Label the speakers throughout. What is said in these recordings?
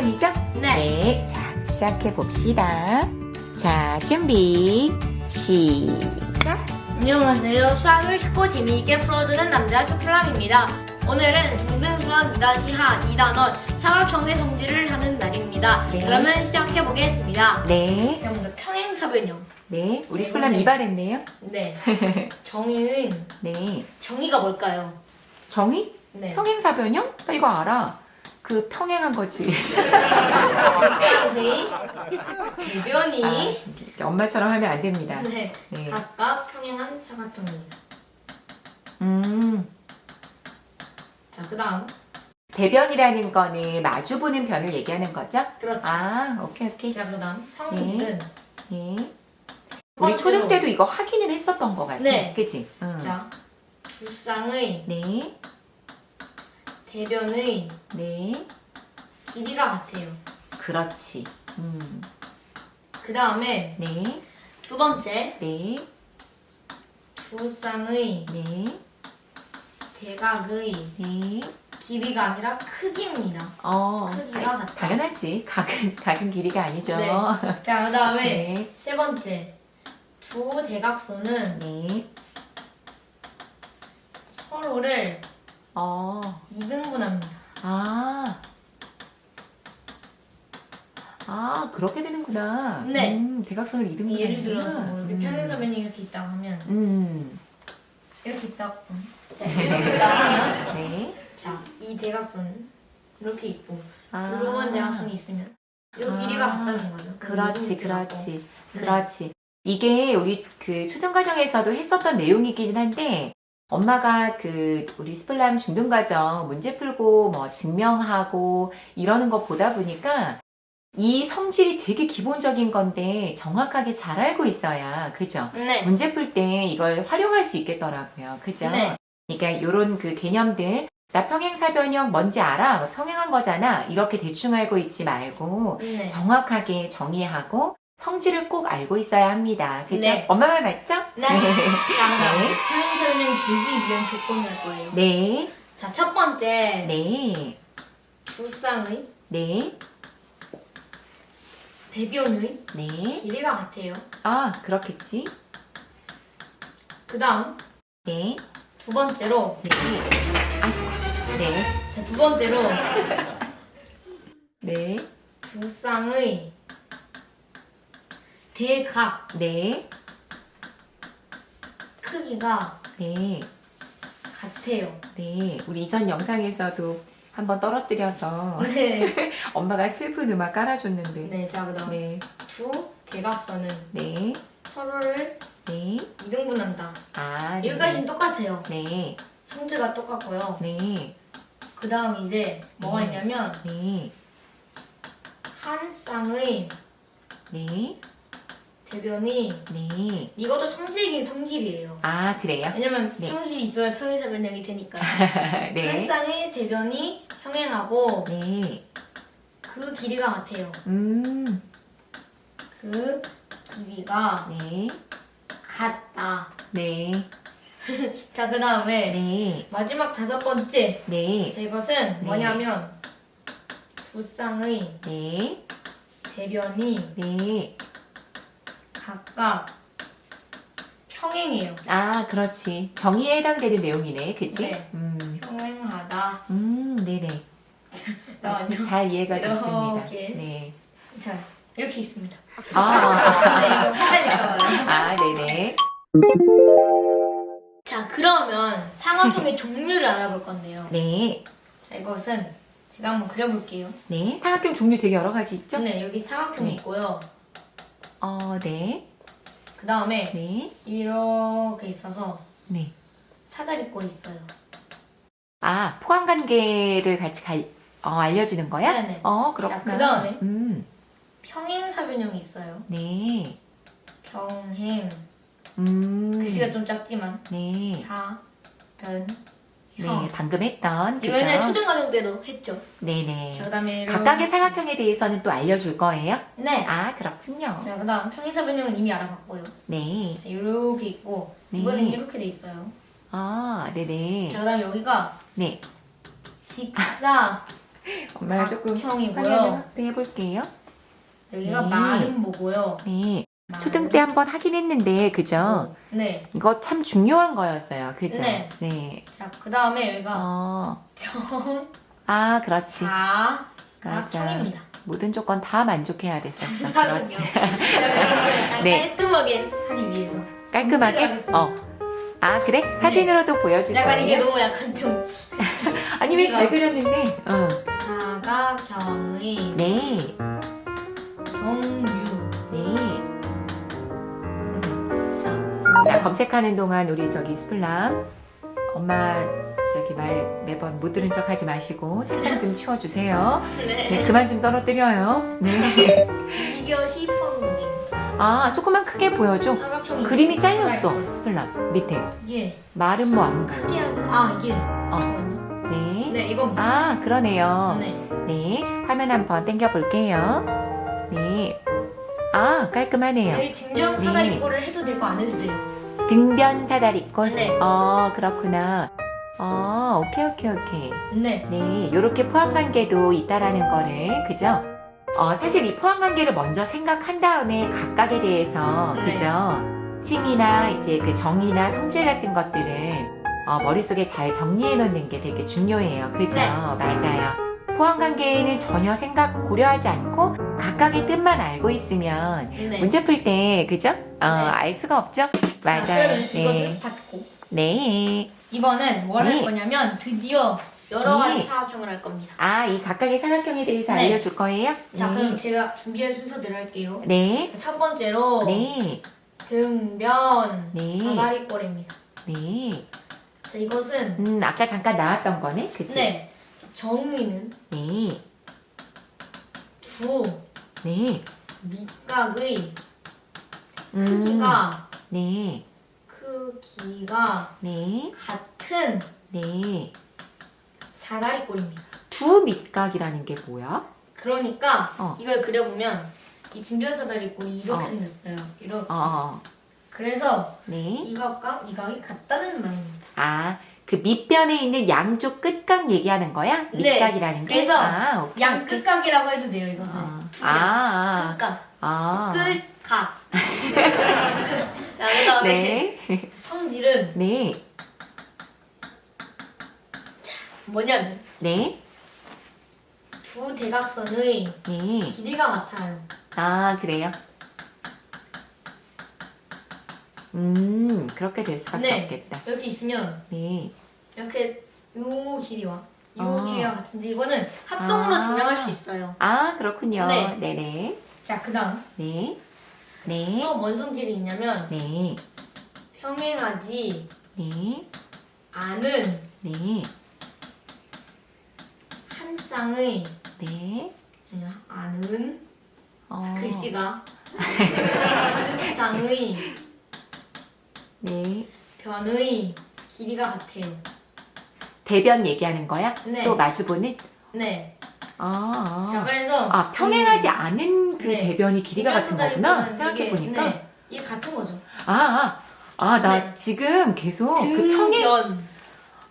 Speaker 1: 1번이죠?
Speaker 2: 네. 네.
Speaker 1: 자, 시작해 봅시다. 자, 준비. 시작.
Speaker 2: 안녕하세요. 수학을 쉽고 재미있게 풀어주는 남자 쇼플람입니다. 오늘은 중등수학 2-하 2단원 사각형의 성질을 하는 날입니다.
Speaker 1: 네.
Speaker 2: 그러면 시작해 보겠습니다.
Speaker 1: 네.
Speaker 2: 먼저 평행사변형.
Speaker 1: 네, 네. 우리 스플람
Speaker 2: 네.
Speaker 1: 이발했네요.
Speaker 2: 네. 정의는
Speaker 1: 네.
Speaker 2: 정의가 뭘까요?
Speaker 1: 정의?
Speaker 2: 네.
Speaker 1: 평행사변형? 나 이거 알아. 그 평행한 거지.
Speaker 2: 평행의 대변이
Speaker 1: 아, 이렇게 엄마처럼 하면 안 됩니다.
Speaker 2: 네.
Speaker 1: 네.
Speaker 2: 각각 평행한 사각형입니다.
Speaker 1: 음.
Speaker 2: 자, 그 다음
Speaker 1: 대변이라는 거는 마주보는 변을 얘기하는 거죠?
Speaker 2: 그렇죠.
Speaker 1: 아, 오케이, 오케이.
Speaker 2: 자, 그 다음 성질은
Speaker 1: 네. 우리
Speaker 2: 번째로.
Speaker 1: 초등 때도 이거 확인을 했었던 것 같아.
Speaker 2: 네.
Speaker 1: 그치? 응.
Speaker 2: 자, 두 쌍의
Speaker 1: 네.
Speaker 2: 대변의
Speaker 1: 네.
Speaker 2: 길이가 같아요.
Speaker 1: 그렇지. 음.
Speaker 2: 그 다음에
Speaker 1: 네.
Speaker 2: 두 번째
Speaker 1: 네.
Speaker 2: 두 쌍의
Speaker 1: 네.
Speaker 2: 대각의
Speaker 1: 네. 길이가
Speaker 2: 아니라 크기입니다.
Speaker 1: 어.
Speaker 2: 크기가
Speaker 1: 아이,
Speaker 2: 같아요.
Speaker 1: 당연하지. 각은, 각은 길이가 아니죠.
Speaker 2: 네. 자, 그 다음에
Speaker 1: 네.
Speaker 2: 세 번째 두 대각선은
Speaker 1: 네.
Speaker 2: 서로를
Speaker 1: 어.
Speaker 2: 2등분합니다.
Speaker 1: 아. 아, 그렇게 되는구나.
Speaker 2: 네.
Speaker 1: 음, 대각선을 이등분
Speaker 2: 예를 들어서 뭐 이렇게
Speaker 1: 음.
Speaker 2: 평행사변이 이렇게 있다고 하면
Speaker 1: 음.
Speaker 2: 이렇게 있다고 자 이렇게 있다고 하면
Speaker 1: 네.
Speaker 2: 자 이 대각선은 이렇게 있고
Speaker 1: 아.
Speaker 2: 이런 대각선이 있으면 이
Speaker 1: 아.
Speaker 2: 길이가 같다는 거죠.
Speaker 1: 그렇지. 그렇지.
Speaker 2: 네.
Speaker 1: 그렇지. 이게 우리 그 초등 과정에서도 했었던 내용이긴 한데, 엄마가 그 우리 스플람 중등 과정 문제 풀고 뭐 증명하고 이러는 거 보다 보니까 이 성질이 되게 기본적인 건데 정확하게 잘 알고 있어야, 그죠?
Speaker 2: 네.
Speaker 1: 문제 풀 때 이걸 활용할 수 있겠더라고요. 그죠?
Speaker 2: 네.
Speaker 1: 그러니까 요런 그 개념들, 나 평행사변형 뭔지 알아? 뭐 평행한 거잖아. 이렇게 대충 알고 있지 말고,
Speaker 2: 네.
Speaker 1: 정확하게 정의하고 성질을 꼭 알고 있어야 합니다. 그죠?
Speaker 2: 네.
Speaker 1: 엄마 말 맞죠?
Speaker 2: 네. 자, 그다음
Speaker 1: 네.
Speaker 2: 평행사변형이 되기 위한 조건을 할 거예요.
Speaker 1: 네.
Speaker 2: 자, 첫 번째
Speaker 1: 네.
Speaker 2: 두 쌍의
Speaker 1: 네.
Speaker 2: 대변의
Speaker 1: 네.
Speaker 2: 길이가 같아요.
Speaker 1: 아, 그렇겠지.
Speaker 2: 그 다음
Speaker 1: 네.
Speaker 2: 두 번째로
Speaker 1: 네. 아, 네.
Speaker 2: 자, 두 번째로
Speaker 1: 네.
Speaker 2: 두 쌍의 대각
Speaker 1: 네.
Speaker 2: 크기가
Speaker 1: 네.
Speaker 2: 같아요.
Speaker 1: 네. 우리 이전 영상에서도 한번 떨어뜨려서
Speaker 2: 네.
Speaker 1: 엄마가 슬픈 음악 깔아줬는데.
Speaker 2: 네, 자, 그다음
Speaker 1: 네.
Speaker 2: 두 대각선은
Speaker 1: 네.
Speaker 2: 서로를
Speaker 1: 네.
Speaker 2: 2등분한다.
Speaker 1: 아, 네.
Speaker 2: 여기까지는 똑같아요.
Speaker 1: 네.
Speaker 2: 성질가 똑같고요.
Speaker 1: 네.
Speaker 2: 그 다음 이제 뭐가
Speaker 1: 네.
Speaker 2: 있냐면
Speaker 1: 네.
Speaker 2: 한 쌍의
Speaker 1: 네.
Speaker 2: 대변이
Speaker 1: 네.
Speaker 2: 이것도 성질이긴 성질이에요.
Speaker 1: 아, 그래요?
Speaker 2: 왜냐면
Speaker 1: 네.
Speaker 2: 성질이 있어야 평행사 변형이 되니까. 한
Speaker 1: 네.
Speaker 2: 쌍의 대변이 평행하고
Speaker 1: 네.
Speaker 2: 그 길이가 같아요.
Speaker 1: 음.
Speaker 2: 그 길이가
Speaker 1: 네.
Speaker 2: 같다.
Speaker 1: 네.
Speaker 2: 자, 그 다음에
Speaker 1: 네.
Speaker 2: 마지막 다섯 번째.
Speaker 1: 네.
Speaker 2: 자, 이것은 뭐냐면 두 쌍의
Speaker 1: 네.
Speaker 2: 대변이
Speaker 1: 네.
Speaker 2: 각각 평행해요.
Speaker 1: 아, 그렇지. 정의에 해당되는 내용이네. 그치?
Speaker 2: 네.
Speaker 1: 음.
Speaker 2: 평행하다.
Speaker 1: 음, 네네.
Speaker 2: 나왔죠?
Speaker 1: 잘 이해가
Speaker 2: 이렇게.
Speaker 1: 됐습니다. 네.
Speaker 2: 자, 이렇게 있습니다.
Speaker 1: 아,
Speaker 2: 근데 이거 헷갈릴까봐요.
Speaker 1: 아, 네네.
Speaker 2: 자, 그러면 상어통의 종류를 알아볼 건데요.
Speaker 1: 네.
Speaker 2: 자, 이것은 제가 한번 그려볼게요.
Speaker 1: 네. 사각형 종류 되게 여러 가지 있죠?
Speaker 2: 네, 여기 사각형이
Speaker 1: 네.
Speaker 2: 있고요.
Speaker 1: 어, 네.
Speaker 2: 그 다음에
Speaker 1: 네.
Speaker 2: 이렇게 있어서
Speaker 1: 네.
Speaker 2: 사다리꼴이 있어요.
Speaker 1: 아, 포함 관계를 같이 갈, 어, 알려주는 거야?
Speaker 2: 네네.
Speaker 1: 어, 그렇구나.
Speaker 2: 자, 그다음에.
Speaker 1: 음,
Speaker 2: 평행사변형이 있어요.
Speaker 1: 네.
Speaker 2: 평행.
Speaker 1: 음.
Speaker 2: 글씨가 좀 작지만
Speaker 1: 네.
Speaker 2: 사변형.
Speaker 1: 네,
Speaker 2: 형.
Speaker 1: 방금 했던 그죠?
Speaker 2: 이번에는 초등과정 때도 했죠.
Speaker 1: 네네.
Speaker 2: 자, 그다음에 이런-
Speaker 1: 각각의 사각형에 대해서는 또 알려줄 거예요?
Speaker 2: 네.
Speaker 1: 아, 그렇군요.
Speaker 2: 자, 그다음 평행사 변형은 이미 알아봤고요.
Speaker 1: 네.
Speaker 2: 자, 이렇게 있고
Speaker 1: 네.
Speaker 2: 이번엔 이렇게 돼 있어요.
Speaker 1: 아, 네네.
Speaker 2: 자, 그다음 여기가
Speaker 1: 네.
Speaker 2: 직사
Speaker 1: 엄마가 조금 화면을
Speaker 2: 각형이고요.
Speaker 1: 확대해 볼게요.
Speaker 2: 여기가
Speaker 1: 네.
Speaker 2: 마름모고요.
Speaker 1: 네.
Speaker 2: 마름-
Speaker 1: 초등 때 한번 하긴 했는데, 그죠?
Speaker 2: 네.
Speaker 1: 이거 참 중요한 거였어요. 그죠?
Speaker 2: 네.
Speaker 1: 네.
Speaker 2: 자, 그 다음에 여기가
Speaker 1: 어.
Speaker 2: 정사
Speaker 1: 아, 그렇지. 맞아.
Speaker 2: 각형입니다.
Speaker 1: 모든 조건 다 만족해야 됐었어.
Speaker 2: 사는요.
Speaker 1: 그렇지.
Speaker 2: 그래서
Speaker 1: 네.
Speaker 2: 깔끔하게 하기 위해서.
Speaker 1: 깔끔하게? 어. 아, 그래? 사진으로도 보여줄
Speaker 2: 약간
Speaker 1: 거예요?
Speaker 2: 이게 너무 약간 좀
Speaker 1: 아니, 왜 잘 그렸는데? 어.
Speaker 2: 사각형의
Speaker 1: 네.
Speaker 2: 자,
Speaker 1: 자, 검색하는 동안 우리 저기 스플람 엄마 저기 말 매번 못 들은 척 하지 마시고 책상 좀 치워주세요. 네,
Speaker 2: 네.
Speaker 1: 그만 좀 떨어뜨려요. 네.
Speaker 2: 이것이 펑딩.
Speaker 1: 아, 조금만 크게 보여줘.
Speaker 2: 사각형이
Speaker 1: 그림이 잘렸어. 스플람 밑에.
Speaker 2: 이게
Speaker 1: 말은 뭐 안.
Speaker 2: 크게 하는 아 이게
Speaker 1: 어.
Speaker 2: 잠깐만요.
Speaker 1: 네.
Speaker 2: 네 이건
Speaker 1: 아, 그러네요.
Speaker 2: 네.
Speaker 1: 네. 화면 한번 당겨 볼게요. 네. 아, 깔끔하네요.
Speaker 2: 여기 증정
Speaker 1: 네.
Speaker 2: 사다리꼴을 해도 되고 안 해도 돼요.
Speaker 1: 등변 사다리꼴.
Speaker 2: 네.
Speaker 1: 어, 그렇구나. 어, 오케이, 오케이, 오케이.
Speaker 2: 네.
Speaker 1: 네, 요렇게 포함 관계도 있다라는 거를, 그죠? 어, 사실 이 포함 관계를 먼저 생각한 다음에 각각에 대해서,
Speaker 2: 네.
Speaker 1: 그죠? 칭이나 이제 그 정의나 성질 같은 것들을 어, 머릿속에 잘 정리해 놓는 게 되게 중요해요. 그죠?
Speaker 2: 네.
Speaker 1: 맞아요. 포함 관계에는 전혀 생각 고려하지 않고 각각의 뜻만 알고 있으면
Speaker 2: 네.
Speaker 1: 문제 풀 때, 그죠? 어,
Speaker 2: 네.
Speaker 1: 알 수가 없죠?
Speaker 2: 자,
Speaker 1: 맞아요.
Speaker 2: 그러면
Speaker 1: 네.
Speaker 2: 닫고
Speaker 1: 네.
Speaker 2: 이번엔 뭘 할
Speaker 1: 네.
Speaker 2: 거냐면 드디어 여러 가지
Speaker 1: 네.
Speaker 2: 사각형을 할 겁니다.
Speaker 1: 아, 이 각각의 사각형에 대해서
Speaker 2: 네.
Speaker 1: 알려줄 거예요?
Speaker 2: 자
Speaker 1: 네.
Speaker 2: 그럼 제가 준비한 순서대로 할게요.
Speaker 1: 네.
Speaker 2: 첫 번째로
Speaker 1: 네.
Speaker 2: 등변
Speaker 1: 네.
Speaker 2: 사다리꼴입니다.
Speaker 1: 네.
Speaker 2: 자 이것은
Speaker 1: 음, 아까 잠깐 나왔던 거네? 그치?
Speaker 2: 네 정의는
Speaker 1: 네.
Speaker 2: 두
Speaker 1: 네.
Speaker 2: 밑각의
Speaker 1: 음,
Speaker 2: 크기가
Speaker 1: 네.
Speaker 2: 크기가
Speaker 1: 네.
Speaker 2: 같은
Speaker 1: 네.
Speaker 2: 사다리 꼴입니다.
Speaker 1: 두 밑각이라는 게 뭐야?
Speaker 2: 그러니까
Speaker 1: 어.
Speaker 2: 이걸 그려보면 이 등변 사다리 꼴이 이렇게
Speaker 1: 어.
Speaker 2: 생겼어요. 이렇게.
Speaker 1: 어, 어.
Speaker 2: 그래서
Speaker 1: 네.
Speaker 2: 이 각과 이 각이 같다는 말입니다.
Speaker 1: 아, 그 밑변에 있는 양쪽 끝각 얘기하는 거야?
Speaker 2: 네.
Speaker 1: 밑각이라는 게?
Speaker 2: 그래서
Speaker 1: 아, 오케이,
Speaker 2: 양
Speaker 1: 오케이.
Speaker 2: 끝각이라고 해도 돼요. 이것은
Speaker 1: 아,
Speaker 2: 두
Speaker 1: 아,
Speaker 2: 양.
Speaker 1: 아.
Speaker 2: 끝각.
Speaker 1: 아.
Speaker 2: 끝각. 자, 그다음에
Speaker 1: 네.
Speaker 2: 성질은
Speaker 1: 네.
Speaker 2: 뭐냐면
Speaker 1: 네.
Speaker 2: 두 대각선의
Speaker 1: 네.
Speaker 2: 길이가 같아요.
Speaker 1: 아, 그래요? 음, 그렇게 될 수밖에
Speaker 2: 네.
Speaker 1: 없겠다.
Speaker 2: 이렇게 있으면
Speaker 1: 네.
Speaker 2: 이렇게 요 길이와 요
Speaker 1: 아.
Speaker 2: 길이가 같은데 이거는 합동으로
Speaker 1: 아.
Speaker 2: 증명할 수 있어요.
Speaker 1: 아, 그렇군요.
Speaker 2: 네.
Speaker 1: 네 네.
Speaker 2: 자, 그다음
Speaker 1: 네. 네.
Speaker 2: 또 뭔 성질이 있냐면
Speaker 1: 네.
Speaker 2: 평행하지
Speaker 1: 네.
Speaker 2: 않은
Speaker 1: 네.
Speaker 2: 한 쌍의
Speaker 1: 네.
Speaker 2: 않은
Speaker 1: 어,
Speaker 2: 글씨가 한 쌍의
Speaker 1: 네.
Speaker 2: 변의 길이가 같아요.
Speaker 1: 대변 얘기하는 거야?
Speaker 2: 네.
Speaker 1: 또 마주보는?
Speaker 2: 네.
Speaker 1: 아.
Speaker 2: 자,
Speaker 1: 아.
Speaker 2: 그래서
Speaker 1: 아, 평행하지 않은 그
Speaker 2: 네.
Speaker 1: 대변이 길이가 같은 거구나.
Speaker 2: 이게-
Speaker 1: 생각해 보니까.
Speaker 2: 네, 이게 같은 거죠.
Speaker 1: 아, 아. 아, 나
Speaker 2: 네.
Speaker 1: 지금 계속 그 평행.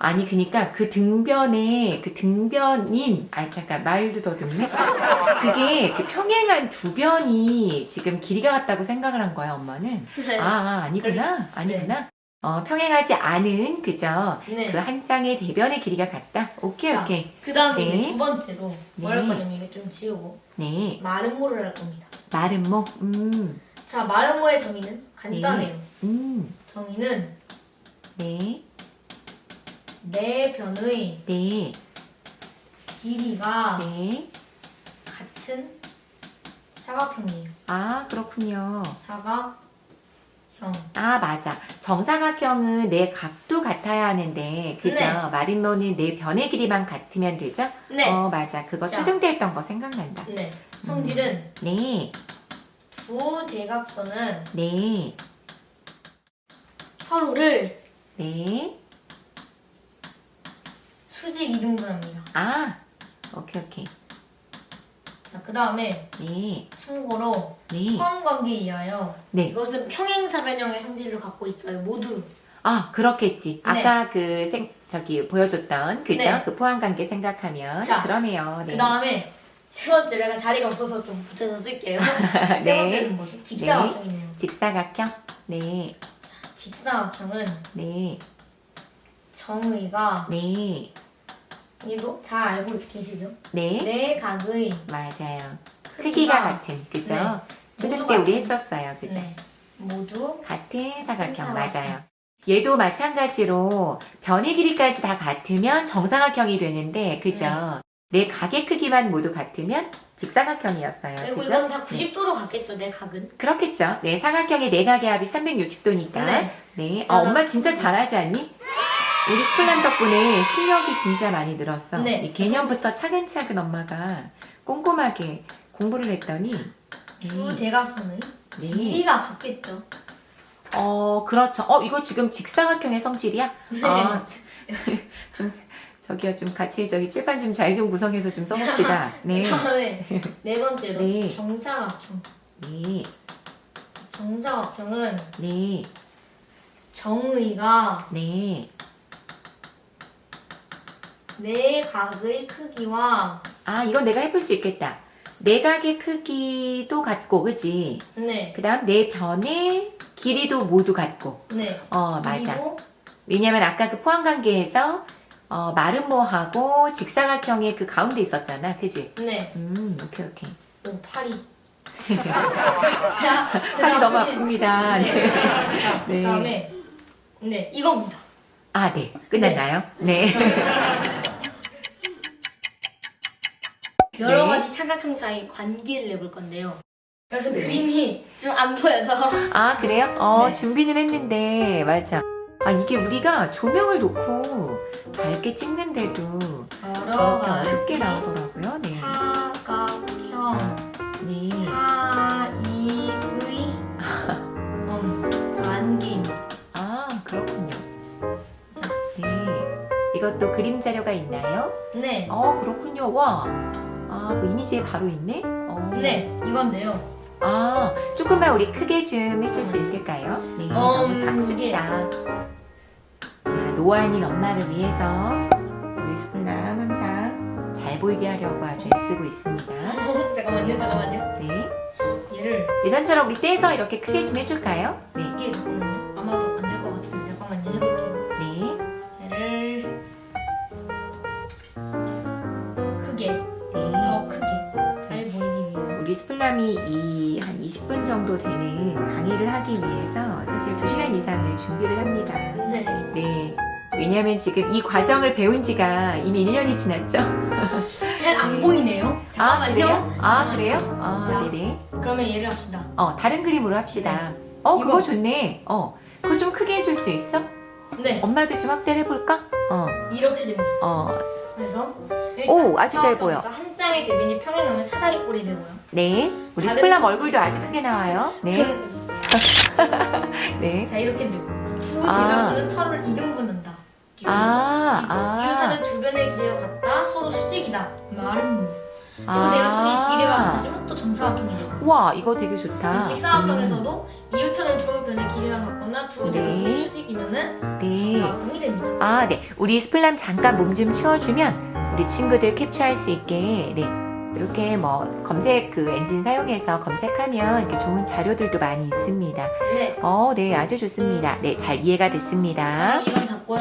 Speaker 1: 아니, 그니까 그 등변에, 그 등변인, 아, 잠깐, 말도 더듬네? 그게 그 평행한 두 변이 지금 길이가 같다고 생각을 한 거야, 엄마는.
Speaker 2: 네.
Speaker 1: 아, 아, 아니구나. 아니구나. 어, 평행하지 않은, 그죠?
Speaker 2: 네.
Speaker 1: 그 한 쌍의 대변의 길이가 같다? 오케이,
Speaker 2: 자.
Speaker 1: 오케이.
Speaker 2: 그 다음
Speaker 1: 네.
Speaker 2: 이제 두 번째로
Speaker 1: 네.
Speaker 2: 거냐면 이게 좀 지우고
Speaker 1: 네.
Speaker 2: 마름모를 할 겁니다.
Speaker 1: 마름모, 음,
Speaker 2: 자, 마름모의 정의는 간단해요.
Speaker 1: 음,
Speaker 2: 정의는
Speaker 1: 네,
Speaker 2: 네 변의
Speaker 1: 네,
Speaker 2: 길이가
Speaker 1: 네.
Speaker 2: 같은 사각형이에요.
Speaker 1: 아, 그렇군요.
Speaker 2: 사각 형.
Speaker 1: 아, 맞아. 정사각형은 내 각도 같아야 하는데, 그죠?
Speaker 2: 네.
Speaker 1: 마름모는 내 변의 길이만 같으면 되죠?
Speaker 2: 네.
Speaker 1: 어, 맞아. 그거
Speaker 2: 자.
Speaker 1: 초등 때 했던 거 생각난다.
Speaker 2: 네. 성질은
Speaker 1: 네,
Speaker 2: 두 대각선은
Speaker 1: 네,
Speaker 2: 서로를
Speaker 1: 네,
Speaker 2: 수직 이등분합니다.
Speaker 1: 아, 오케이, 오케이.
Speaker 2: 자, 그 다음에
Speaker 1: 네,
Speaker 2: 참고로
Speaker 1: 네.
Speaker 2: 포함 관계에 의하여
Speaker 1: 네.
Speaker 2: 이것은 평행사변형의 성질을 갖고 있어요. 모두.
Speaker 1: 아, 그렇겠지. 아까 그 생, 저기 보여줬던, 그죠?
Speaker 2: 네.
Speaker 1: 그 포함 관계 생각하면.
Speaker 2: 자,
Speaker 1: 그러네요. 네.
Speaker 2: 그 다음에 세 번째 내가 자리가 없어서 좀 붙여서 쓸게요. 세
Speaker 1: 네.
Speaker 2: 번째는 뭐죠? 직사각형이네요.
Speaker 1: 직사각형? 네,
Speaker 2: 직사각형은
Speaker 1: 네,
Speaker 2: 정의가
Speaker 1: 네,
Speaker 2: 이도 잘 알고 계시죠?
Speaker 1: 네.
Speaker 2: 네 각의
Speaker 1: 맞아요. 크기가 같은, 그죠?
Speaker 2: 네.
Speaker 1: 초등
Speaker 2: 모두
Speaker 1: 때 우리
Speaker 2: 같은.
Speaker 1: 했었어요. 그죠?
Speaker 2: 네. 모두
Speaker 1: 같은 사각형,
Speaker 2: 사각형.
Speaker 1: 맞아요. 얘도 마찬가지로 변의 길이까지 다 같으면 정사각형이 되는데, 그죠? 내 각의 크기만 모두 같으면 직사각형이었어요.
Speaker 2: 그리고
Speaker 1: 그죠?
Speaker 2: 이건 다 90도로 같겠죠, 내 각은.
Speaker 1: 그렇겠죠. 네, 사각형의 네 각의 합이 360도니까.
Speaker 2: 네.
Speaker 1: 네.
Speaker 2: 자,
Speaker 1: 어, 엄마 진짜 잘하지 않니? 우리 스플람 덕분에 실력이 진짜 많이 늘었어.
Speaker 2: 네.
Speaker 1: 이 개념부터 차근차근 엄마가 꼼꼼하게 공부를 했더니
Speaker 2: 두
Speaker 1: 음,
Speaker 2: 대각선의
Speaker 1: 네.
Speaker 2: 길이가 같겠죠.
Speaker 1: 어, 그렇죠. 어, 이거 지금 직사각형의 성질이야?
Speaker 2: 네.
Speaker 1: 아, 좀 저기요 좀 같이 저기 칠판 좀 잘 좀 구성해서 좀 써봅시다. 네.
Speaker 2: 그다음에 네 번째로
Speaker 1: 네.
Speaker 2: 정사각형.
Speaker 1: 네.
Speaker 2: 정사각형은
Speaker 1: 네.
Speaker 2: 정의가
Speaker 1: 네.
Speaker 2: 네 각의 크기와
Speaker 1: 아, 이건 내가 해볼 수 있겠다. 내각의 크기도 같고, 그지?
Speaker 2: 네,
Speaker 1: 그 다음 내 변의 길이도 모두 같고.
Speaker 2: 네.
Speaker 1: 어, 맞아.
Speaker 2: 그리고
Speaker 1: 왜냐면 아까 그 포함관계에서 어, 마름모하고 직사각형의 그 가운데 있었잖아. 그지?
Speaker 2: 네,
Speaker 1: 음, 오케이, 오케이.
Speaker 2: 오 팔이. 자,
Speaker 1: 팔이 너무
Speaker 2: 그다음에-
Speaker 1: 아픕니다.
Speaker 2: 네.
Speaker 1: 네.
Speaker 2: 자,
Speaker 1: 네.
Speaker 2: 그다음에 네 이겁니다.
Speaker 1: 아, 네. 끝났나요? 네.
Speaker 2: 삼각형 사이 관계를 내볼 건데요. 그래서
Speaker 1: 네.
Speaker 2: 그림이 좀 안 보여서
Speaker 1: 아, 그래요? 어,
Speaker 2: 네.
Speaker 1: 준비는 했는데, 맞아. 아, 이게 우리가 조명을 놓고 밝게 찍는데도
Speaker 2: 여러
Speaker 1: 저렇게
Speaker 2: 가지
Speaker 1: 어렵게 나오더라고요. 네.
Speaker 2: 사각형
Speaker 1: 네.
Speaker 2: 사이의 음, 관계입니다.
Speaker 1: 아, 그렇군요. 네. 이것도 그림 자료가 있나요?
Speaker 2: 네,
Speaker 1: 어, 그렇군요. 와. 아, 그 이미지에 바로 있네? 어.
Speaker 2: 네 이건데요.
Speaker 1: 아, 조금만 우리 크게 좀 해줄 수 있을까요? 네,
Speaker 2: 어,
Speaker 1: 너무 작습니다. 자, 노안인 엄마를 위해서 우리 스플랑 항상 잘 보이게 하려고 아주 애쓰고 있습니다.
Speaker 2: 잠깐만요, 잠깐만요.
Speaker 1: 네.
Speaker 2: 얘를
Speaker 1: 예전처럼 우리 떼서 이렇게 크게 좀 해줄까요? 네.
Speaker 2: 이게 잠깐만요. 아마도 안
Speaker 1: 우리 스플람이 이 한 20분 정도 되는 강의를 하기 위해서 사실 2시간 이상을 준비를 합니다.
Speaker 2: 네.
Speaker 1: 네. 왜냐면 지금 이 과정을 배운 지가 이미 1년이 지났죠?
Speaker 2: 잘 안 보이네요.
Speaker 1: 아. 그래요? 아,
Speaker 2: 잠깐만요.
Speaker 1: 그래요? 아,
Speaker 2: 자.
Speaker 1: 네네.
Speaker 2: 그러면 얘를 합시다.
Speaker 1: 어, 다른 그림으로 합시다. 어, 그거
Speaker 2: 이거.
Speaker 1: 좋네. 어, 그거 좀 크게 해줄 수 있어?
Speaker 2: 네,
Speaker 1: 엄마도 좀 확대를 해볼까? 어,
Speaker 2: 이렇게 됩니다.
Speaker 1: 어,
Speaker 2: 그래서
Speaker 1: 오, 아주 잘 보여.
Speaker 2: 한 쌍의 개변이 평행하면 사다리 꼴이 되고요.
Speaker 1: 네. 우리
Speaker 2: 다른 모습.
Speaker 1: 얼굴도 아주 크게 나와요. 네, 네.
Speaker 2: 자 이렇게 되고 두
Speaker 1: 아.
Speaker 2: 대각선은 서로를 이등분한다.
Speaker 1: 아, 아.
Speaker 2: 이웃하는 두 변의 길이가 같다. 서로 수직이다. 말은 두
Speaker 1: 아.
Speaker 2: 대각선의 길이가 같아지면 또 정사각형이 되고.
Speaker 1: 와, 이거 되게 좋다.
Speaker 2: 직사각형에서도 이웃하는 두 변의 길이가 같거나 두
Speaker 1: 네.
Speaker 2: 대각선이 수직이면은
Speaker 1: 음, 네.
Speaker 2: 정사각형이 됩니다.
Speaker 1: 아, 네. 우리 스플람 잠깐 몸 좀 치워주면 우리 친구들 캡처할 수 있게, 네. 이렇게 뭐 검색 그 엔진 사용해서 검색하면 이렇게 좋은 자료들도 많이 있습니다.
Speaker 2: 네.
Speaker 1: 어, 네. 아주 좋습니다. 네. 잘 이해가 됐습니다.
Speaker 2: 그럼 이건 닫고요.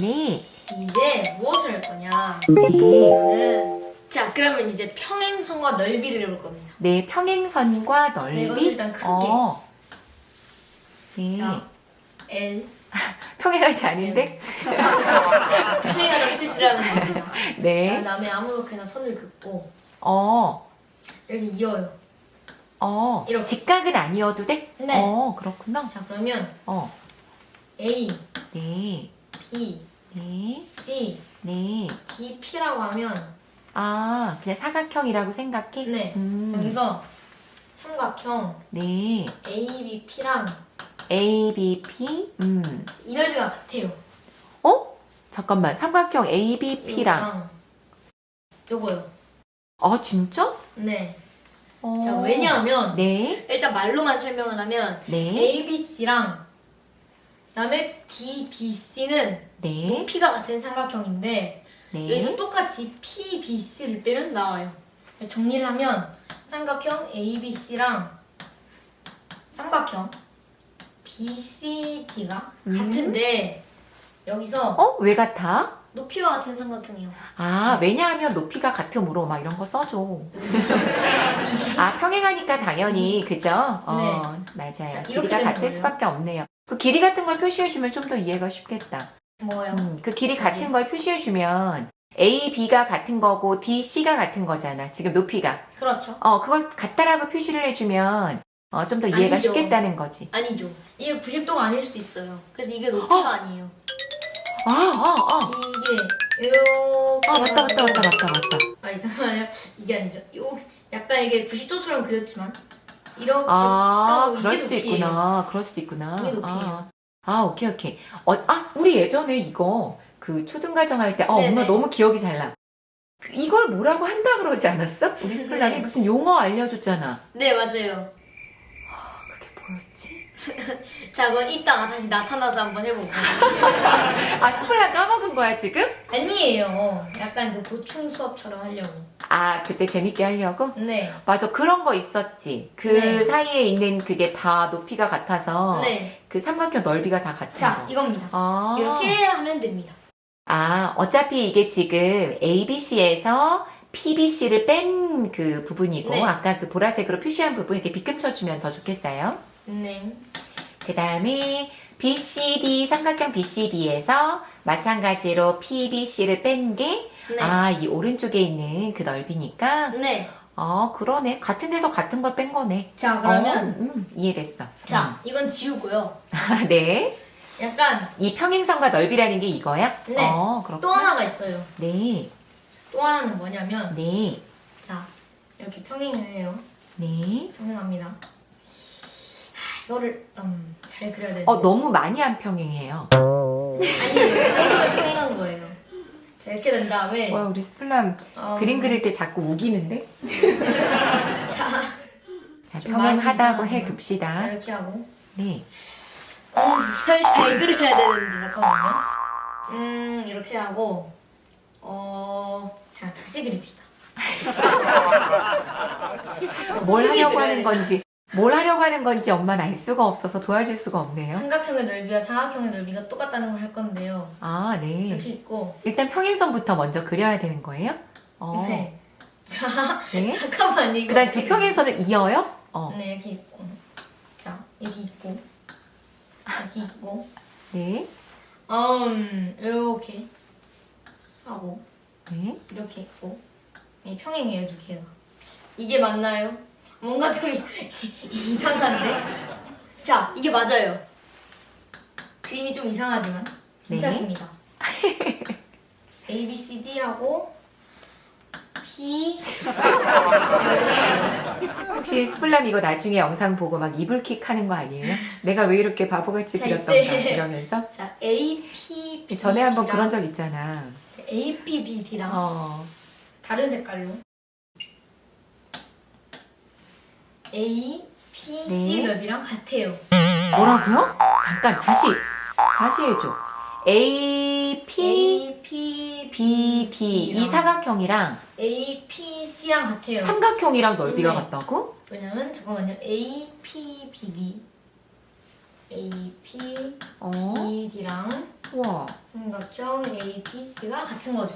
Speaker 1: 네.
Speaker 2: 이제 무엇을 할 거냐?
Speaker 1: 네.
Speaker 2: 이거는 자 그러면 이제 평행선과 넓이를 해볼 겁니다.
Speaker 1: 네. 평행선과
Speaker 2: 네,
Speaker 1: 넓이.
Speaker 2: 일단 크게.
Speaker 1: 어. 네.
Speaker 2: 자, L
Speaker 1: 평행하지 않은데?
Speaker 2: 평행하는 하면 됩니다.
Speaker 1: 네.
Speaker 2: 그다음에 아무렇게나 선을 긋고
Speaker 1: 어.
Speaker 2: 이렇게 이어요.
Speaker 1: 어.
Speaker 2: 이렇게.
Speaker 1: 직각은 아니어도 돼?
Speaker 2: 네.
Speaker 1: 어, 그렇구나.
Speaker 2: 자 그러면
Speaker 1: 어.
Speaker 2: A,
Speaker 1: 네.
Speaker 2: B,
Speaker 1: 네.
Speaker 2: C,
Speaker 1: 네.
Speaker 2: D, P라고 하면
Speaker 1: 아, 그냥 사각형이라고 생각해?
Speaker 2: 네
Speaker 1: 음.
Speaker 2: 여기서 삼각형
Speaker 1: 네.
Speaker 2: A, B, P랑
Speaker 1: A, B, P. 음.
Speaker 2: 이 넓이가 같아요.
Speaker 1: 어? 잠깐만. 삼각형 ABP랑.
Speaker 2: 요거랑 요거요.
Speaker 1: 아, 진짜?
Speaker 2: 네.
Speaker 1: 어.
Speaker 2: 자, 왜냐하면
Speaker 1: 네.
Speaker 2: 일단 말로만 설명을 하면
Speaker 1: 네.
Speaker 2: ABC랑 그다음에 DBC는
Speaker 1: 네.
Speaker 2: 높이가 같은 삼각형인데
Speaker 1: 네.
Speaker 2: 여기서 똑같이 PBC를 빼면 나와요. 정리를 하면 삼각형 ABC랑 삼각형 BCD가
Speaker 1: 음.
Speaker 2: 같은데 여기서
Speaker 1: 어? 왜 같아?
Speaker 2: 높이가 같은 삼각형이요.
Speaker 1: 아, 왜냐하면 높이가 같으므로 막 이런 거 써줘. 아, 평행하니까 당연히, 그죠? 어,
Speaker 2: 네.
Speaker 1: 맞아요.
Speaker 2: 자, 이렇게
Speaker 1: 길이가
Speaker 2: 되는
Speaker 1: 같을
Speaker 2: 거예요.
Speaker 1: 수밖에 없네요. 그 길이 같은 걸 표시해주면 좀 더 이해가 쉽겠다.
Speaker 2: 뭐요?
Speaker 1: 음, 그 길이 같은
Speaker 2: 네.
Speaker 1: 걸 표시해주면 A, B가 같은 거고 D, C가 같은 거잖아. 지금 높이가.
Speaker 2: 그렇죠.
Speaker 1: 어, 그걸 같다라고 표시를 해주면 어, 좀 더 이해가
Speaker 2: 아니죠.
Speaker 1: 쉽겠다는 거지.
Speaker 2: 아니죠. 이게 90도가 아닐 수도 있어요. 그래서 이게 높이가 아니에요.
Speaker 1: 아, 아, 아.
Speaker 2: 이게 이렇게
Speaker 1: 아, 맞다, 맞다, 맞다, 맞다, 맞다.
Speaker 2: 아니 잠깐만요. 이게 아니죠. 요 약간 이게 90도처럼 그렸지만 이렇게
Speaker 1: 아,
Speaker 2: 직각으로
Speaker 1: 그럴
Speaker 2: 이게
Speaker 1: 수도
Speaker 2: 높이예요.
Speaker 1: 있구나. 그럴 수도 있구나.
Speaker 2: 이게 높이예요.
Speaker 1: 아, 아, 오케이, 오케이. 어, 아, 우리 예전에 이거 그 초등과정 할 때, 어,
Speaker 2: 네네.
Speaker 1: 엄마 너무 기억이 잘 나. 그 이걸 뭐라고 한다 그러지 않았어? 우리 스플랑이
Speaker 2: 네.
Speaker 1: 무슨 용어 알려줬잖아.
Speaker 2: 네 맞아요.
Speaker 1: 아, 그게 뭐였지?
Speaker 2: 자 그건 이따가 다시 나타나서 한번 해볼게요.
Speaker 1: 아, 스플랑 까먹은 거야, 지금?
Speaker 2: 아니에요. 약간 그 보충 수업처럼 하려고.
Speaker 1: 아, 그때 재밌게 하려고?
Speaker 2: 네.
Speaker 1: 맞아, 그런 거 있었지. 그
Speaker 2: 네.
Speaker 1: 사이에 있는 그게 다 높이가 같아서
Speaker 2: 네.
Speaker 1: 그 삼각형 넓이가 다 같은
Speaker 2: 자
Speaker 1: 거.
Speaker 2: 이겁니다.
Speaker 1: 아.
Speaker 2: 이렇게 하면 됩니다.
Speaker 1: 아, 어차피 이게 지금 ABC에서 PBC를 뺀 그 부분이고,
Speaker 2: 네.
Speaker 1: 아까 그 보라색으로 표시한 부분 이렇게 비끔쳐주면 더 좋겠어요.
Speaker 2: 네.
Speaker 1: 그 다음에 BCD, 삼각형 BCD에서 마찬가지로 PBC를 뺀 게,
Speaker 2: 네.
Speaker 1: 아, 이 오른쪽에 있는 그 넓이니까,
Speaker 2: 네.
Speaker 1: 어, 그러네. 같은 데서 같은 걸 뺀 거네.
Speaker 2: 자 그러면
Speaker 1: 어, 음, 이해됐어.
Speaker 2: 자 이건 지우고요.
Speaker 1: 음. 네.
Speaker 2: 약간
Speaker 1: 이 평행선과 넓이라는 게 이거야?
Speaker 2: 네.
Speaker 1: 어, 그렇구나.
Speaker 2: 또 하나가 있어요.
Speaker 1: 네.
Speaker 2: 또 하나는 뭐냐면
Speaker 1: 네.
Speaker 2: 자 이렇게 평행을 해요.
Speaker 1: 네.
Speaker 2: 평행합니다. 하, 이거를 음, 잘 그려야 되는데
Speaker 1: 어, 너무 많이 안 평행해요.
Speaker 2: 아니에요. 이 정도면 평행한 거예요. 자 이렇게 된 다음에
Speaker 1: 와, 우리 스플람
Speaker 2: 어,
Speaker 1: 그림 그릴 때 자꾸 우기는데?
Speaker 2: 자,
Speaker 1: 평행하다고
Speaker 2: 많이
Speaker 1: 해
Speaker 2: 이상하지만.
Speaker 1: 둡시다.
Speaker 2: 이렇게 하고
Speaker 1: 네.
Speaker 2: 음, 이걸 잘 그려야 되는데 잠깐만요. 음 이렇게 하고 어자 다시 그립시다.
Speaker 1: 뭘
Speaker 2: 어떻게
Speaker 1: 하려고 하는? 건지, 뭘 하려고 하는 건지 엄마는 알 수가 없어서 도와줄 수가 없네요.
Speaker 2: 삼각형의 넓이와 사각형의 넓이가 똑같다는 걸 할 건데요.
Speaker 1: 아, 네.
Speaker 2: 이렇게 있고
Speaker 1: 일단 평행선부터 먼저 그려야 되는 거예요? 어.
Speaker 2: 네. 자
Speaker 1: 네.
Speaker 2: 잠깐만요. 이거
Speaker 1: 그 다음
Speaker 2: 어떻게
Speaker 1: 두 평행선을 이어요? 어.
Speaker 2: 네, 이렇게 있고. 자, 여기 있고. 여기 있고.
Speaker 1: 네.
Speaker 2: 음, 이렇게 하고,
Speaker 1: 네.
Speaker 2: 이렇게 있고. 이 평행이에요, 두 개가. 이게 맞나요? 뭔가 좀 이상한데? 자, 이게 맞아요. 그림이 좀 이상하지만
Speaker 1: 네.
Speaker 2: 괜찮습니다. A, B, C, D 하고 P,
Speaker 1: 혹시 스플람 이거 나중에 영상 보고 막 이불킥 하는 거 아니에요? 내가 왜 이렇게 바보같이
Speaker 2: 자,
Speaker 1: 그렸던가
Speaker 2: 이때-
Speaker 1: 이러면서?
Speaker 2: 자, A, P, B.
Speaker 1: 전에 한번 그런 적 있잖아.
Speaker 2: A, B, B, D랑
Speaker 1: 어.
Speaker 2: 다른 색깔로 A, P, C
Speaker 1: 네.
Speaker 2: 넓이랑 같아요.
Speaker 1: 뭐라고요? 잠깐 다시 다시 해줘. A, P,
Speaker 2: A, P,
Speaker 1: B, D 이 사각형이랑
Speaker 2: A, P, C랑 같아요.
Speaker 1: 삼각형이랑 넓이가
Speaker 2: 네.
Speaker 1: 같다고?
Speaker 2: 왜냐면 잠깐만요. A, P, B, D A, P,
Speaker 1: 어.
Speaker 2: B, D랑
Speaker 1: 우와.
Speaker 2: 삼각형 A, P, C가 같은 거죠.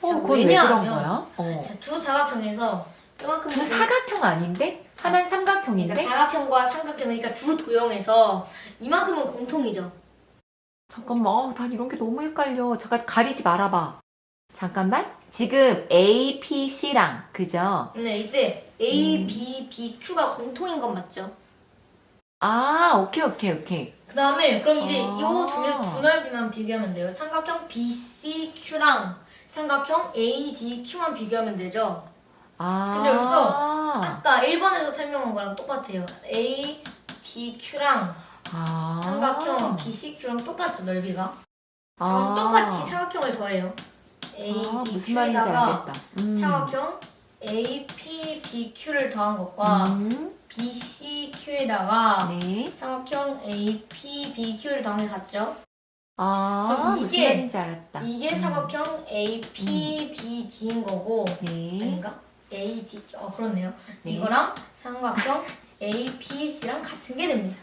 Speaker 1: 어,
Speaker 2: 자,
Speaker 1: 그건 왜 그런
Speaker 2: 왜냐하면
Speaker 1: 거야? 어.
Speaker 2: 자, 두 사각형에서 이만큼
Speaker 1: 두 사각형 아닌데? 하나는 삼각형인데?
Speaker 2: 그러니까 사각형과 삼각형 그러니까 두 도형에서 이만큼은 공통이죠.
Speaker 1: 잠깐만, 어, 난 이런 게 너무 헷갈려. 잠깐 가리지 말아봐. 잠깐만. 지금 A, P, C랑 그죠?
Speaker 2: 네, 이때 A,
Speaker 1: 음.
Speaker 2: B, B, Q가 공통인 건 맞죠?
Speaker 1: 아, 오케이, 오케이, 오케이.
Speaker 2: 그 다음에 그럼 이제
Speaker 1: 아.
Speaker 2: 이두 넓이만 비교하면 돼요. 삼각형 BC, Q랑 삼각형 A, D, Q만 비교하면 되죠.
Speaker 1: 아.
Speaker 2: 근데 여기서 아까 1번에서 설명한 거랑 똑같아요. A, D, Q랑
Speaker 1: 아.
Speaker 2: 삼각형 BC, Q랑 똑같죠, 넓이가. 저는 똑같이 사각형을 더해요. A,
Speaker 1: 아,
Speaker 2: D,
Speaker 1: 무슨 말인지
Speaker 2: Q에다가
Speaker 1: 알겠다. 음.
Speaker 2: 사각형 A, P, B, Q를 더한 것과
Speaker 1: 음.
Speaker 2: B, C, Q에다가
Speaker 1: 네.
Speaker 2: 사각형 A, P, B, Q를 더한 게 같죠?
Speaker 1: 아,
Speaker 2: 그럼
Speaker 1: 무슨
Speaker 2: 이게-
Speaker 1: 말인지 알았다.
Speaker 2: 이게
Speaker 1: 음.
Speaker 2: 사각형 A, P, B, D인 거고
Speaker 1: 네.
Speaker 2: 아닌가? A, D, 어 그렇네요.
Speaker 1: 네.
Speaker 2: 이거랑 삼각형 A, P, C랑 같은 게 됩니다.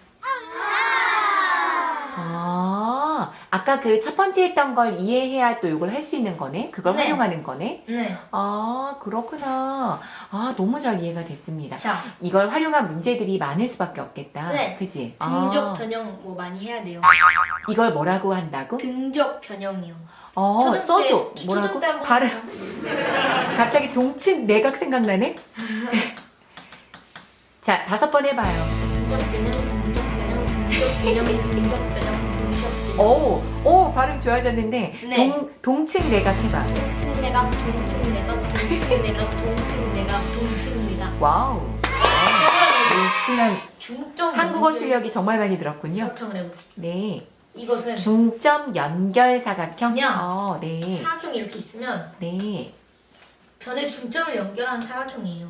Speaker 1: 아, 아까 그 첫 번째 했던 걸 이해해야 또 이걸 할 수 있는 거네? 그걸
Speaker 2: 네.
Speaker 1: 활용하는 거네?
Speaker 2: 네.
Speaker 1: 아, 그렇구나. 아, 너무 잘 이해가 됐습니다.
Speaker 2: 자,
Speaker 1: 이걸 활용한 문제들이 많을 수밖에 없겠다.
Speaker 2: 네.
Speaker 1: 그지?
Speaker 2: 등적
Speaker 1: 아,
Speaker 2: 변형 뭐 많이 해야 돼요.
Speaker 1: 이걸 뭐라고 한다고?
Speaker 2: 등적 변형이요.
Speaker 1: 어,
Speaker 2: 초등 때-
Speaker 1: 써줘. 뭐라고?
Speaker 2: 때 한번
Speaker 1: 발음. 갑자기 동친 내각 생각나네? 자, 다섯 번 해봐요. 오, 오, 발음 좋아졌는데.
Speaker 2: 네.
Speaker 1: 동, 동칭 내각 해봐.
Speaker 2: 동층 내각, 동층 내각, 동층 내각, 동층 내각, 동층 내각.
Speaker 1: 와우. 네, 그냥
Speaker 2: 중점
Speaker 1: 한국어 실력이 정말 많이
Speaker 2: 해봅시다.
Speaker 1: 네.
Speaker 2: 이것은
Speaker 1: 중점 연결 사각형.
Speaker 2: 그냥
Speaker 1: 어, 네.
Speaker 2: 사각형이 이렇게 있으면
Speaker 1: 네.
Speaker 2: 변의 중점을 연결하는 사각형이에요.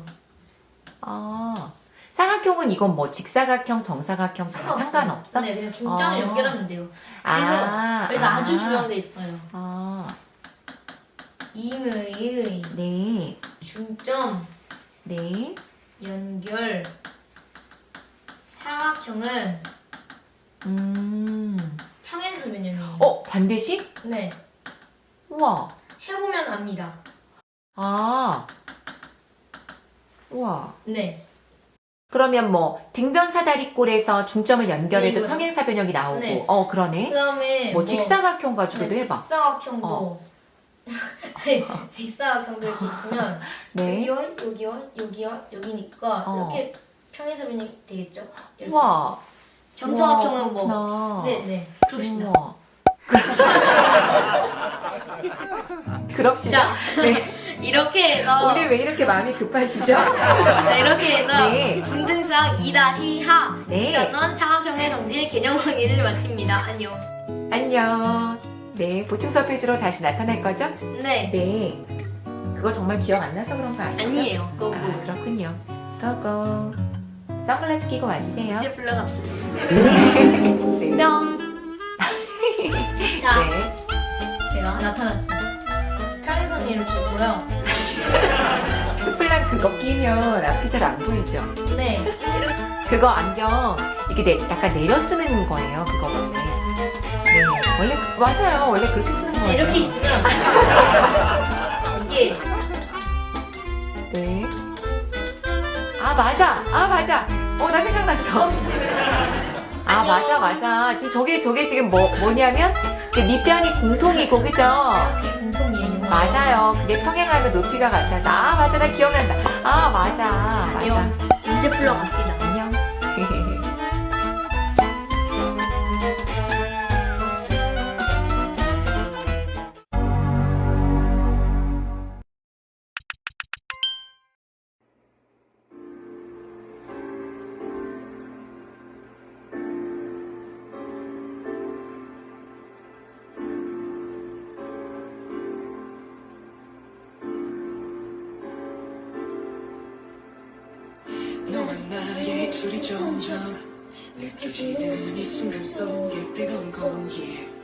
Speaker 1: 아. 사각형은 이건 뭐 직사각형, 정사각형 다
Speaker 2: 상관없어요.
Speaker 1: 상관없어?
Speaker 2: 네, 그냥 중점을
Speaker 1: 아.
Speaker 2: 연결하면 돼요.
Speaker 1: 아.
Speaker 2: 그래서
Speaker 1: 아.
Speaker 2: 아주 중요한 게 있어요.
Speaker 1: 아.
Speaker 2: 임의의
Speaker 1: 네.
Speaker 2: 중점
Speaker 1: 네.
Speaker 2: 연결 사각형은
Speaker 1: 음.
Speaker 2: 변형이에요.
Speaker 1: 어, 반대식?
Speaker 2: 네,
Speaker 1: 우와.
Speaker 2: 해보면 압니다.
Speaker 1: 아. 우와.
Speaker 2: 네,
Speaker 1: 그러면 뭐 등변 사다리꼴에서 중점을 연결해도
Speaker 2: 네.
Speaker 1: 평행사변형이 나오고.
Speaker 2: 네.
Speaker 1: 어, 그러네.
Speaker 2: 그다음에
Speaker 1: 뭐 직사각형 가지고도
Speaker 2: 네,
Speaker 1: 해봐.
Speaker 2: 직사각형도
Speaker 1: 어.
Speaker 2: 네, 직사각형도 이렇게 있으면
Speaker 1: 네.
Speaker 2: 여기와 여기와 여기와 여기니까
Speaker 1: 어.
Speaker 2: 이렇게 평행선 변형이 되겠죠? 이렇게.
Speaker 1: 우와.
Speaker 2: 정사각형은 뭐
Speaker 1: 뭐.
Speaker 2: 네, 네. 그럽시다.
Speaker 1: 우와. 그럽시다.
Speaker 2: 자,
Speaker 1: 네.
Speaker 2: 이렇게 해서
Speaker 1: 오늘 왜 이렇게 마음이 급하시죠?
Speaker 2: 자, 이렇게 해서
Speaker 1: 네.
Speaker 2: 중등상 2-하
Speaker 1: 네.
Speaker 2: 단원 사각형의 정질 개념 강의를 마칩니다. 안녕.
Speaker 1: 안녕. 네, 보충 수업 페이지로 다시 나타날 거죠?
Speaker 2: 네.
Speaker 1: 네. 그거 정말 기억 안 나서 그런 거 아니죠?
Speaker 2: 아니에요. 그거
Speaker 1: 아,
Speaker 2: 뭐
Speaker 1: 그렇군요. 고고. 선글라스 끼고 와주세요.
Speaker 2: 이제 불러갑시다.
Speaker 1: 네.
Speaker 2: 뿅. 자,
Speaker 1: 네.
Speaker 2: 제가 나타났습니다. 평행선이 이렇게 있고요.
Speaker 1: 스플랑 그거 끼면 앞이 잘 안 보이죠?
Speaker 2: 네. 이렇게
Speaker 1: 그거 안경 이렇게 내, 약간 내려 쓰는 거예요. 그거 원래. 네. 원래 그- 맞아요. 원래 그렇게 쓰는 거예요.
Speaker 2: 이렇게 있으면 이게
Speaker 1: 네. 아 맞아. 아 맞아. 어 나 생각났어. 아. 맞아 맞아. 지금 저게 저게 지금 뭐 뭐냐면 그 밑변이 공통이고 그죠?
Speaker 2: 공통이에요.
Speaker 1: 맞아요. 그게 평행하면 높이가 같아서 아 맞아 나 기억난다. 아 맞아 맞아.
Speaker 2: 문제 풀러 갑시다.
Speaker 3: 점점 느껴지는 이 순간 속에 뜨거운 공기